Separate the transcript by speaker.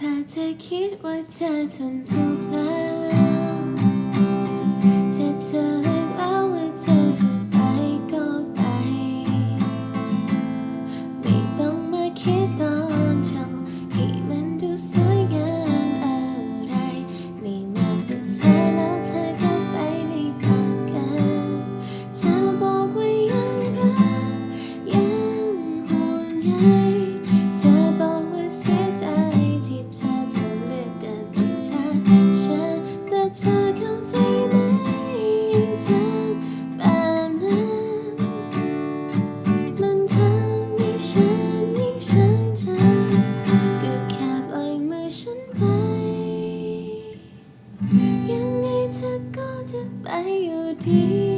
Speaker 1: ถ้าเธอคิดว่าเธอทำถูกแล้วถ้าเธอเลือกแล้วว่าเธอจะไปก็ไป ไม่ต้องมาคิดตอนจบให้มันดูสวยงามอะไรในเมื่อสุดท้ายแล้วเธอก็ไปไม่ต่างกันเธอบอกว่ายังรักยังห่วงใย ไปอยู่ที่